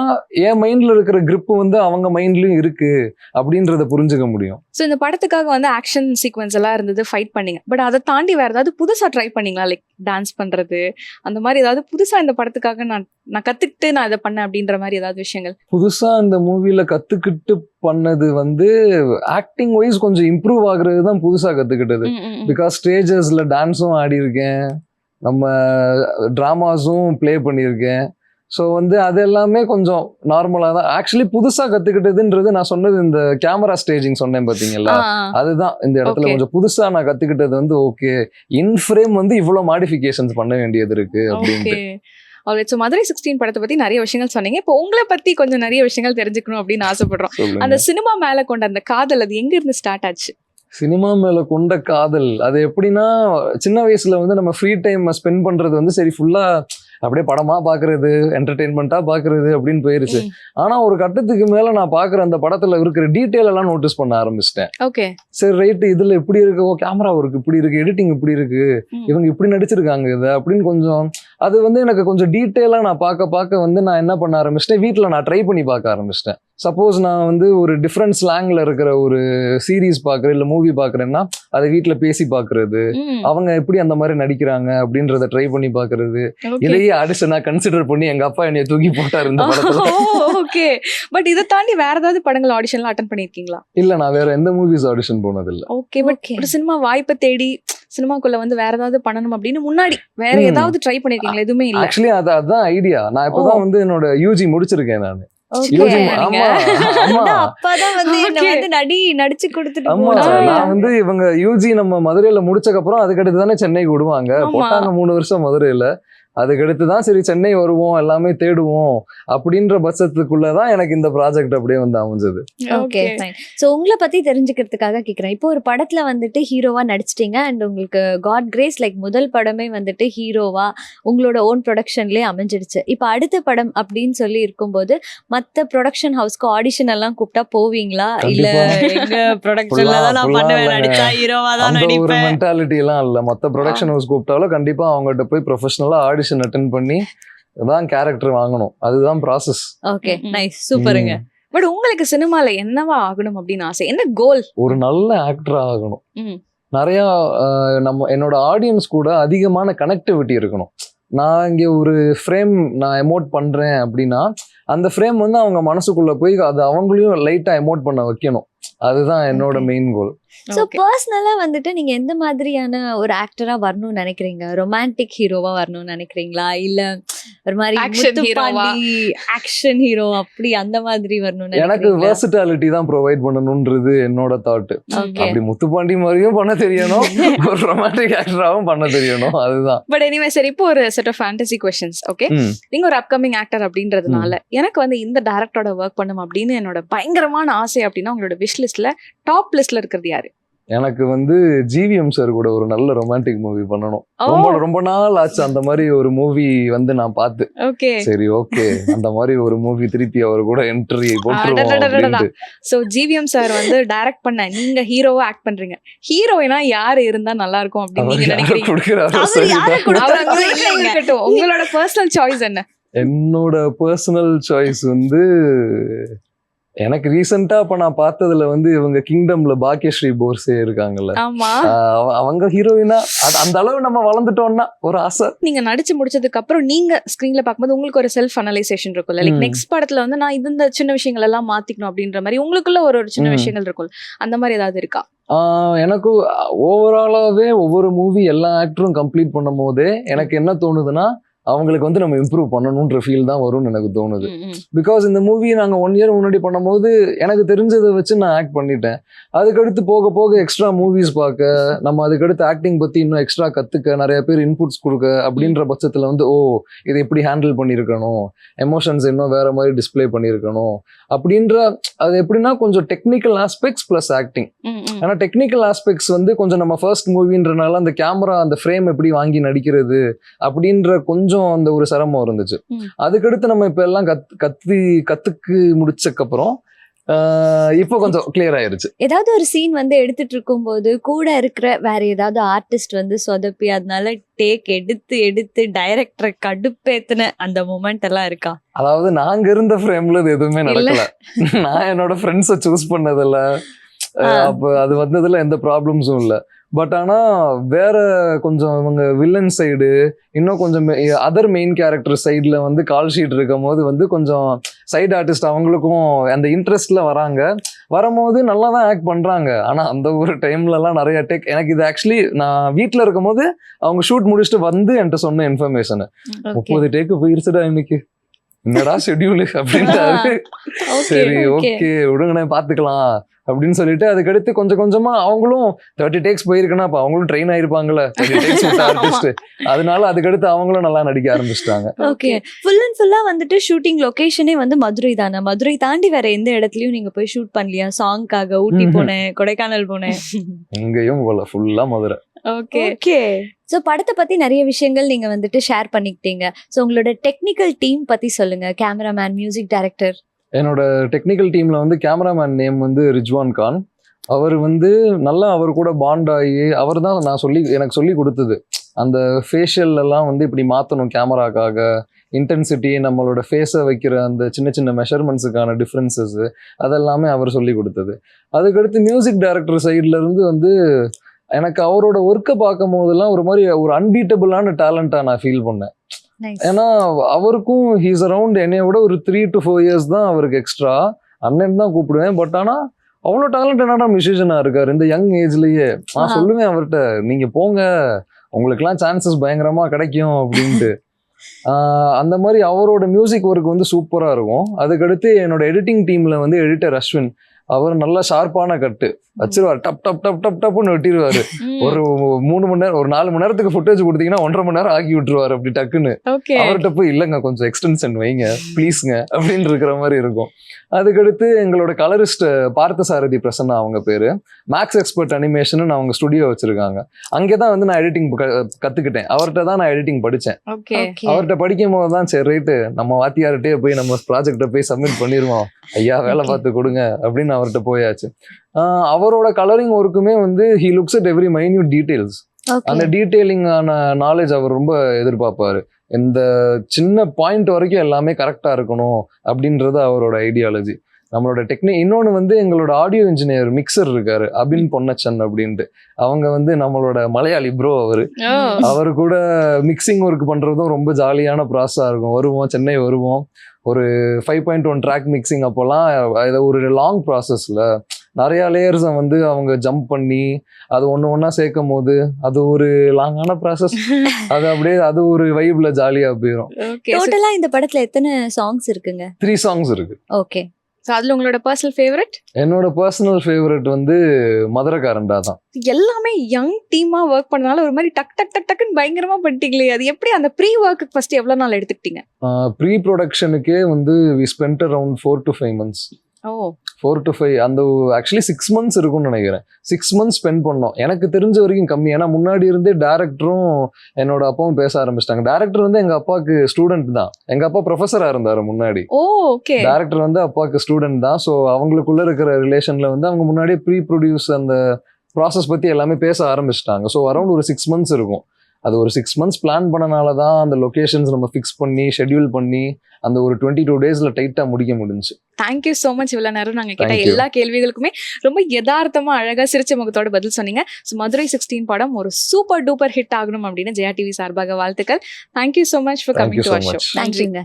S2: என் மைண்ட்ல இருக்கிற grip வந்து அவங்க மைண்ட்லயும் இருக்கு அப்படின்றத புரிஞ்சுக்க முடியும்.
S3: ஸோ இந்த படத்துக்காக வந்து ஆக்ஷன் சீக்வன்ஸ் எல்லாம் இருந்தது ஃபைட் பண்ணீங்க. பட் அதை தாண்டி வேற ஏதாவது புதுசா ட்ரை பண்ணீங்களா? லைக் டான்ஸ் பண்றது அந்த மாதிரி ஏதாவது புதுசா இந்த படத்துக்காக நான் நான் கத்துக்கிட்டு நான் இதை பண்ணேன் அப்படின்ற மாதிரி ஏதாவது விஷயங்கள்?
S2: புதுசா இந்த மூவில கத்துக்கிட்டு பண்ணது வந்து ஆக்டிங் வைஸ் கொஞ்சம் இம்ப்ரூவ் ஆகுறது தான் புதுசா கத்துக்கிட்டது. பிகாஸ் ஸ்டேஜஸ்ல டான்ஸும் ஆடி இருக்கேன் நம்ம ட்ராமாஸும் ப்ளே பண்ணியிருக்கேன். ஸோ வந்து அது எல்லாமே கொஞ்சம் நார்மலாக தான். ஆக்சுவலி புதுசாக கற்றுக்கிட்டதுன்றது நான் சொன்னது இந்த கேமரா ஸ்டேஜிங் சொன்னேன் பார்த்தீங்களா. அதுதான் இந்த இடத்துல. கொஞ்சம் புதுசா நான் கத்துக்கிட்டது வந்து ஓகே இன் ஃப்ரேம் வந்து இவ்வளவு மாடிஃபிகேஷன்ஸ் பண்ண வேண்டியது இருக்கு அப்படின்ட்டு.
S3: ஆல்ரைட் ஸோ மதுரை சிக்ஸ்டீன் படத்தை பத்தி நிறைய விஷயங்கள் சொன்னீங்க. இப்போ உங்களை பத்தி கொஞ்சம் நிறைய விஷயங்கள் தெரிஞ்சுக்கணும் அப்படின்னு ஆசைப்படுறோம். அந்த சினிமா மேல கொண்ட அந்த காதல் அது எங்க இருந்து ஸ்டார்ட் ஆச்சு?
S2: சினிமா மேல கொண்ட காதல் அது எப்படின்னா சின்ன வயசுல வந்து நம்ம ஃப்ரீ டைம் ஸ்பெண்ட் பண்றது வந்து சரி ஃபுல்லா அப்படியே படமா பாக்குறது என்டர்டெயின்மெண்ட்டா பாக்குறது அப்படின்னு போயிருச்சு. ஆனா ஒரு கட்டத்துக்கு மேல நான் பாக்குற அந்த படத்துல இருக்கிற டீட்டெயில் எல்லாம் நோட்டீஸ் பண்ண ஆரம்பிச்சிட்டேன்.
S3: ஓகே.
S2: சரி ரைட் இதுல இப்படி இருக்கு? ஓ கேமரா ஒர்க் இப்படி இருக்கு எடிட்டிங் இப்படி இருக்கு. இவங்க இப்படி நடிச்சிருக்காங்க இதை அப்படின்னு கொஞ்சம் அது வந்து எனக்கு கொஞ்சம் டீட்டெயிலாக நான் பார்க்க பார்க்க வந்து நான் என்ன பண்ண ஆரம்பிச்சிட்டேன்? வீட்டில் நான் ட்ரை பண்ணி பார்க்க ஆரம்பிச்சிட்டேன். சப்போஸ் நான் வந்து ஒரு டிஃப்ரெண்ட் ஸ்லாங்ல இருக்கிற ஒரு சீரீஸ் பார்க்குறேன் இல்லை மூவி பார்க்குறேன்னா அதை வீட்டில் பேசி பார்க்கறது அவங்க எப்படி அந்த மாதிரி நடிக்கிறாங்க அப்படின்றத ட்ரை பண்ணி பார்க்கறது இதையே ஆடிஷனா கன்சிடர் பண்ணி எங்க அப்பா என்னைய தூக்கி போட்டார் இந்த படத்துல.
S3: ஓகே பட் இதை தாண்டி வேற ஏதாவது படங்கள் ஆடிஷன்ல அட்டன் பண்ணிருக்கீங்களா
S2: இல்ல நான் வேற எந்த மூவிஸ் ஆடிஷன் போனதில்ல.
S3: Okay but. ஒரு சினிமா வாய்ப்பை தேடி சினிமாக்குள்ள வந்து வேற ஏதாவது பண்ணணும் அப்படின்னு முன்னாடி வேற. ஏதாவது ட்ரை பண்ணிருக்கீங்களா? எதுவுமே இல்ல.
S2: ஆக்சுவலி அது அதுதான் ஐடியா நான் இப்பதான் வந்து என்னோட யூஜி முடிச்சிருக்கேன் நான். இவங்க யூஜி நம்ம மதுரையில முடிச்சக்கு அப்புறம் அதுக்கடுத்து தானே சென்னைக்கு விடுவாங்க. போட்டாங்க மூணு வருஷம் மதுரையில. அதுக்கடுத்து தான் சரி சென்னை வருவோம் எல்லாமே தேடுவோம் அப்படின்ற பட்சத்துக்குள்ளதான் எனக்கு இந்த ப்ராஜெக்ட் அப்படியே வந்து அமைஞ்சது.
S1: ஓகே ஃபைன் ஸோ உங்களை பத்தி தெரிஞ்சுக்கிறதுக்காக கேக்குறேன். இப்போ ஒரு படத்துல வந்துட்டு ஹீரோவா நடிச்சிட்டீங்க. அண்ட் உங்களுக்கு காட் கிரேஸ் லைக் முதல் படமே வந்துட்டு ஹீரோவா உங்களோட ஓன் ப்ரொடக்ஷன்லேயே அமைஞ்சிடுச்சு இப்போ அடுத்த படம் அப்படின்னு சொல்லி இருக்கும்போது மத்த ப்ரொடக்ஷன் ஹவுஸ்க்கு ஆடிஷன் எல்லாம் கூப்பிட்டா போவீங்களா? இல்ல. எங்க ப்ரொடக்ஷன்ல
S2: Full-ஆ-
S1: தான் நான்
S2: full-ஆ
S1: பண்ணுவேன்
S2: இல்லைங்க.
S1: நடிச்சா ஹீரோவா தான் நடிப்பேன்.
S2: மென்டாலிட்டி எல்லாம் இல்ல. மத்த ப்ரொடக்ஷன் ஹவுஸ் கூப்பிட்டாலும் கண்டிப்பா அவங்ககிட்ட போய் ப்ரொஃபஷனலா ஆடிஷன் அட்டன் பண்ணி தான் கேரக்டர் வாங்கணும். அதுதான் ப்ராசஸ்
S1: ஓகே. நைஸ் சூப்பருங்க
S3: பட் உங்களுக்கு சினிமால என்னவா ஆகணும் அப்படின்னு ஆசை? என்ன கோல்
S2: ஒரு நல்ல ஆக்டரா ஆகணும். நிறைய நம்ம என்னோட ஆடியன்ஸ் கூட அதிகமான கனெக்டிவிட்டி இருக்கணும். நான் இங்க ஒரு ஃப்ரேம் நான் எமோட் பண்றேன் அப்படின்னா அந்த ஃப்ரேம் வந்து அவங்க மனசுக்குள்ள போய் அது அவங்களையும் லைட்டா எமோட் பண்ண வைக்கணும். அதுதான் என்னோட. Main goal
S1: so
S3: Okay.
S1: பர்சனலா வந்துட்டு நீங்க எந்த மாதிரியான ஒரு ஆக்டரா வரணும்னு நினைக்கிறீங்க? ரொமான்டிக் ஹீரோவா வரணும்னு நினைக்கிறீங்களா? இல்ல ஒரு மாதிரி? ஆக்ஷன் ஹீரோ அப்படி அந்த மாதிரி வரணும்னு
S2: எனக்கு வெர்சிட்டாலிட்டி தான் ப்ரொவைட் பண்ணணும்ன்றது என்னோட தாட்
S1: ஓகே
S2: அப்படி முத்துப்பாண்டி மாதிரியும் பண்ண தெரியணும். ஒரு ரொமான்டிக் ஆக்டராகவும் பண்ண தெரியணும். அதுதான்.
S3: பட் எனிவே சரி இப்போ ஒரு set of fantasy questions okay
S2: ம்.
S3: நீங்க ஒரு அப்கமிங் ஆக்டர் அப்படின்றதுனால எனக்கு வந்து இந்த டேரக்டரோட ஒர்க் பண்ணும் அப்படின்னு என்னோட பயங்கரமான ஆசை அப்படின்னா உங்களோட விஷ் லிஸ்ட்ல டாப் லிஸ்ட்ல இருக்கிறது யாரு?
S2: எனக்கு வந்து ஜிவிஎம் சார் கூட ஒரு நல்ல ரொமான்டிக் மூவி பண்ணணும். ரொம்ப ரொம்ப நாள் ஆச்சு அந்த மாதிரி ஒரு மூவி வந்து நான் பார்த்து.
S3: ஓகே.
S2: சரி ஓகே. அந்த மாதிரி ஒரு மூவி திருப்பி அவர் கூட என்ட்ரி போட்டுருவோம்
S3: சோ ஜிவிஎம் சார் வந்து டைரக்ட் பண்ண நீங்க ஹீரோவா ஆக்ட் பண்றீங்க. ஹீரோயினா யாரு இருந்தா நல்லா இருக்கும் அப்படின்னு நினைக்கிறீங்க? உங்களோட பர்சனல் சாய்ஸ் என்ன?
S2: என்னோட பர்சனல் சாய்ஸ் வந்து எனக்கு ரீசெண்டா இப்ப நான் பார்த்ததுல வந்து இவங்க கிங்டம்ல பாக்கியஸ்ரீ போர்ஸே இருக்காங்கல்ல. அவங்க ஹீரோயினா அந்த அளவு நம்ம வளர்ந்துட்டோம்னா ஒரு ஆசை.
S3: நீங்க நடிச்சு முடிச்சதுக்கு அப்புறம் நீங்க ஸ்கிரீன்ல பார்க்கும்போது உங்களுக்கு ஒரு செல்ஃப் அனலைசேஷன் இருக்கும்ல லைக். நெக்ஸ்ட் படத்துல வந்து நான் இந்த சின்ன விஷயங்கள் எல்லாம் மாத்திக்கணும் அப்படின்ற மாதிரி உங்களுக்குள்ள ஒரு ஒரு சின்ன. விஷயங்கள் இருக்கும். அந்த மாதிரி ஏதாவது இருக்கா?
S2: எனக்கு ஓவராலாவே ஒவ்வொரு மூவி எல்லா ஆக்டரும் கம்ப்ளீட் பண்ணும் போதே எனக்கு என்ன தோணுதுன்னா அவங்களுக்கு வந்து நம்ம இம்ப்ரூவ் பண்ணணுன்ற ஃபீல் தான் வரும்னு எனக்கு தோணுது. பிகாஸ் இந்த மூவி நாங்கள் ஒன் இயர் முன்னாடி பண்ணும்போது எனக்கு தெரிஞ்சதை வச்சு நான் ஆக்ட் பண்ணிட்டேன். அதுக்கடுத்து போக போக எக்ஸ்ட்ரா மூவிஸ் பார்க்க நம்ம அதுக்கடுத்து ஆக்டிங் பற்றி இன்னும் எக்ஸ்ட்ரா கற்றுக்க நிறைய பேர் இன்புட்ஸ் கொடுக்க அப்படின்ற பட்சத்தில் வந்து ஓ இதை எப்படி ஹேண்டில் பண்ணியிருக்கணும்? எமோஷன்ஸ் இன்னும் வேற மாதிரி டிஸ்ப்ளே பண்ணியிருக்கணும்? அப்படின்ற அது எப்படின்னா கொஞ்சம் டெக்னிக்கல் ஆஸ்பெக்ட்ஸ் ப்ளஸ் ஆக்டிங். ஆனா டெக்னிக்கல் ஆஸ்பெக்ட்ஸ் வந்து கொஞ்சம் நம்ம ஃபர்ஸ்ட் மூவின்றனால அந்த கேமரா அந்த ஃப்ரேம் எப்படி வாங்கி நடிக்கிறது அப்படின்ற கொஞ்சம் அந்த ஒரு சிரமம் இருந்துச்சு. அதுக்கடுத்து நம்ம இப்ப எல்லாம் கத் கத்தி கத்துக்கு முடிச்சக்கப்புறம் இப்போ கொஞ்சம் கிளியர் ஆயிருச்சு
S1: ஏதாவது ஒரு சீன் வந்து எடுத்துட்டு இருக்கும்போது கூட இருக்கிற வேற ஏதாவது ஆர்டிஸ்ட் வந்து சொதப்பி அதனால டேக் எடுத்து எடுத்து டைரக்டரை கடுப்பேத்துன அந்த மூமெண்ட் எல்லாம் இருக்கா
S2: அதாவது நாங்க இருந்த ஃப்ரேம்ல இது எதுவுமே. நடக்கல நான் என்னோட ஃப்ரெண்ட்ஸை சூஸ் பண்ணதில்ல. அப்ப அது வந்ததுல எந்த ப்ராப்ளம்ஸும் இல்ல பட் ஆனா வேற கொஞ்சம் இவங்க வில்லன் சைடு இன்னும் கொஞ்சம் அதர் மெயின் கேரக்டர் சைடுல வந்து கால் ஷீட் இருக்கும் போது வந்து கொஞ்சம் சைடு ஆர்டிஸ்ட் அவங்களுக்கும் அந்த இன்ட்ரெஸ்ட்ல வராங்க. வரும்போது நல்லா தான் ஆக்ட் பண்றாங்க. ஆனா அந்த ஒரு டைம்ல எல்லாம் நிறைய டேக் எனக்கு இது ஆக்சுவலி நான் வீட்ல இருக்கும்போது அவங்க ஷூட் முடிச்சுட்டு வந்து என்கிட்ட சொன்ன இன்ஃபர்மேஷன் முப்பது டேக்கு போயிருச்சுடா இன்னைக்கு. என்னடா ஷெட்யூலு அப்படின்ட்டாரு சரி. ஓகே. விடுங்கண்ணே பாத்துக்கலாம் அப்படின்னு சொல்லிட்டு அதுக்கடுத்து கொஞ்சம் கொஞ்சமா அவங்களும் தேர்ட்டி டேக்ஸ் போயிருக்குன்னா அப்ப அவங்களும் ட்ரெயின் ஆயிருப்பாங்கல்ல தேர்ட்டி டேக்ஸ் ஆர்டிஸ்ட் அதனால அதுக்கடுத்து அவங்களும் நல்லா நடிக்க ஆரம்பிச்சிட்டாங்க.
S1: ஓகே. ஃபுல் அண்ட் ஃபுல்லா வந்துட்டு ஷூட்டிங் லொகேஷனே வந்து மதுரை தானே? மதுரை தாண்டி வேற எந்த இடத்துலயும் நீங்க போய் ஷூட் பண்ணலையா? சாங்காக ஊட்டி. போனேன் கொடைக்கானல் போனேன்.
S2: எங்கேயும் போல ஃபுல்லா மதுரை.
S3: ஓகே.
S1: ஓகே. சோ படத்தை பத்தி நிறைய விஷயங்கள் நீங்க வந்துட்டு ஷேர் பண்ணிக்கிட்டீங்க. சோ உங்களோட டெக்னிக்கல் டீம் பத்தி சொல்லுங்க. கேமராமேன் மியூசிக் டைரக்டர்
S2: என்னோட டெக்னிக்கல் டீம்ல வந்து கேமராமேன் நேம் வந்து ரிஜ்வான் கான் அவர் வந்து நல்லா அவர் கூட பாண்ட் ஆகி அவர் தான் நான் சொல்லி எனக்கு சொல்லி கொடுத்தது. அந்த ஃபேஷியல் எல்லாம் வந்து இப்படி மாற்றணும் கேமராக்காக இன்டென்சிட்டி நம்மளோட ஃபேஸை வைக்கிற அந்த சின்ன சின்ன மெஷர்மெண்ட்ஸுக்கான டிஃப்ரென்சஸ் அதெல்லாமே அவர் சொல்லி கொடுத்தது. அதுக்கடுத்து மியூசிக் டைரக்டர் சைட்ல இருந்து வந்து எனக்கு அவரோட ஒர்க்கை பார்க்கும் போதெல்லாம் ஒரு மாதிரி ஒரு அன்பீட்டபிளான டேலண்டா நான் ஃபீல் பண்ணேன். ஏன்னா அவருக்கும் ஹீஸ் அரவுண்ட் என்னைய விட ஒரு த்ரீ டு ஃபோர் இயர்ஸ் தான் அவருக்கு எக்ஸ்ட்ரா அண்ணன் தான் கூப்பிடுவேன். பட் ஆனா அவ்வளோ டேலண்ட் என்னடா மியூசிஷியனா இருக்காரு? இந்த யங் ஏஜ்லயே நான். சொல்லுவேன் அவர்கிட்ட நீங்க போங்க. உங்களுக்குலாம் சான்சஸ் பயங்கரமா கிடைக்கும். அப்படின்ட்டு. அந்த மாதிரி அவரோட மியூசிக் ஒர்க் வந்து சூப்பரா இருக்கும். அதுக்கடுத்து என்னோட எடிட்டிங் டீம்ல வந்து எடிட்டர் அஸ்வின். அவர் நல்ல ஷார்ப்பான கட்டு. வச்சிருவார். டப் டப் டப் டப் டப்னு வெட்டிடுவாரு ஒரு மூணு மணி நேரம் ஒரு நாலு மணி நேரத்துக்கு ஃபுட்டேஜ் கொடுத்தீங்கன்னா ஒன்றரை மணி நேரம் ஆக்கி விட்டுருவாரு அப்படி டக்குன்னு. அவர்கிட்ட போய் இல்லைங்க கொஞ்சம் எக்ஸ்டென்ஷன் வைங்க ப்ளீஸ்ங்க அப்படின்னு இருக்கிற மாதிரி இருக்கும். அதுக்கடுத்து எங்களோட கலரிஸ்ட் பார்த்த சாரதி பிரசன்னா அவங்க பேரு. மேக்ஸ் எக்ஸ்பர்ட் அனிமேஷன் அவங்க ஸ்டுடியோ வச்சிருக்காங்க. அங்கே தான் வந்து நான் எடிட்டிங் கத்துக்கிட்டேன். அவர்கிட்ட தான் நான் எடிட்டிங் படித்தேன் அவர்கிட்ட படிக்கும் போது தான் சரி ரைட்டு நம்ம வாத்தியார்கிட்டயே போய் நம்ம ப்ராஜெக்டை போய் சப்மிட் பண்ணிடுவோம் ஐயா வேலை. பார்த்து கொடுங்க அப்படின்னு அவர்கிட்ட போயாச்சு. அவரோட கலரிங் ஒர்க்குமே வந்து he looks at every minute details அந்த டீட்டெயிலிங்கான நாலேஜ் அவர் ரொம்ப எதிர்பார்ப்பாரு. இந்த சின்ன பாயிண்ட் வரைக்கும் எல்லாமே கரெக்டா இருக்கணும் அப்படின்றது அவரோட ஐடியாலஜி நம்மளோட டெக்னிக் இன்னொன்று வந்து எங்களோட ஆடியோ இன்ஜினியர் மிக்சர் இருக்காரு அபின் பொன்னச்சன் அப்படின்ட்டு. அவங்க வந்து நம்மளோட மலையாளி ப்ரோ அவரு. அவர் கூட மிக்சிங் ஒர்க் பண்றதும் ரொம்ப ஜாலியான ப்ராசஸா இருக்கும். வருவோம் சென்னை வருவோம். ஒரு five point one track mixing அப்போல்லாம் ஒரு லாங் ப்ராசஸ்ல நிறைய லேயர்ஸை வந்து அவங்க ஜம்ப் பண்ணி அது ஒன்று ஒன்றா சேர்க்கும் போது அது ஒரு லாங்கான ப்ராசஸ் அது அப்படியே அது ஒரு வைப்ல ஜாலியா போயிடும்
S3: ஓகே
S1: டோட்டலா இந்த படத்துல எத்தனை சாங்ஸ் இருக்குங்க?
S2: த்ரீ சாங்ஸ் இருக்கு.
S1: ஓகே
S3: ஸோ அதுல உங்களோட பர்சனல் ஃபேவரட்
S2: என்னோட பர்சனல் ஃபேவரட் வந்து மதுரக்காரண்டா தான்
S3: எல்லாமே யங் டீமா ஒர்க் பண்ணனால ஒரு மாதிரி டக் டக் டக் டக்குன்னு பயங்கரமா பண்ணிட்டீங்களே அது எப்படி அந்த ப்ரீ ஒர்க்கு ஃபர்ஸ்ட் எவ்வளவு நாள் எடுத்துக்கிட்டீங்க?
S2: ப்ரீ ப்ரொடக்ஷனுக்கே வந்து we spend around four to five months
S3: O.
S2: Four to five அந்த ஆக்சுவலி சிக்ஸ் மந்த்ஸ் இருக்கும்னு நினைக்கிறேன். சிக்ஸ் மந்த்ஸ் ஸ்பெண்ட் பண்ணோம். எனக்கு தெரிஞ்ச வரைக்கும் கம்மி. ஏன்னா முன்னாடி இருந்தே டேரக்டரும் என்னோட அப்பாவும் பேச ஆரம்பிச்சிட்டாங்க. டேரக்டர் வந்து எங்க அப்பாவுக்கு ஸ்டூடெண்ட் தான். எங்க அப்பா ப்ரொஃபஸரா இருந்தாரு முன்னாடி. டேரக்டர் வந்து அப்பாவுக்கு ஸ்டூடெண்ட் தான். ஸோ அவங்களுக்குள்ள இருக்கிற ரிலேஷன்ல வந்து அவங்க முன்னாடியே ப்ரீ ப்ரொடியூஸ் அந்த ப்ராசஸ் பத்தி எல்லாமே பேச ஆரம்பிச்சிட்டாங்க. ஸோ அரௌண்ட் ஒரு சிக்ஸ் மந்த்ஸ் இருக்கும். அது ஒரு சிக்ஸ் மந்த்ஸ் பிளான் பண்ணனால தான் அந்த லொகேஷன்ஸ் நம்ம ஃபிக்ஸ் பண்ணி ஷெட்யூல் பண்ணி அந்த ஒரு டுவெண்ட்டி டூ டேஸ்ல டைட்டா முடிக்க முடிஞ்சு.
S3: தேங்க்யூ ஸோ மச் இவ்வளவு நேரம் நாங்க கேட்ட. எல்லா கேள்விகளுக்குமே ரொம்ப யதார்த்தமா அழகா சிரிச்ச முகத்தோட பதில் சொன்னீங்க. ஸோ மதுரை சிக்ஸ்டீன் படம் ஒரு சூப்பர் டூப்பர் ஹிட் ஆகணும் அப்படின்னு ஜெயா டிவி சார்பாக வாழ்த்துக்கள். Thank you so much for coming to show.
S1: தேங்க்யூங்க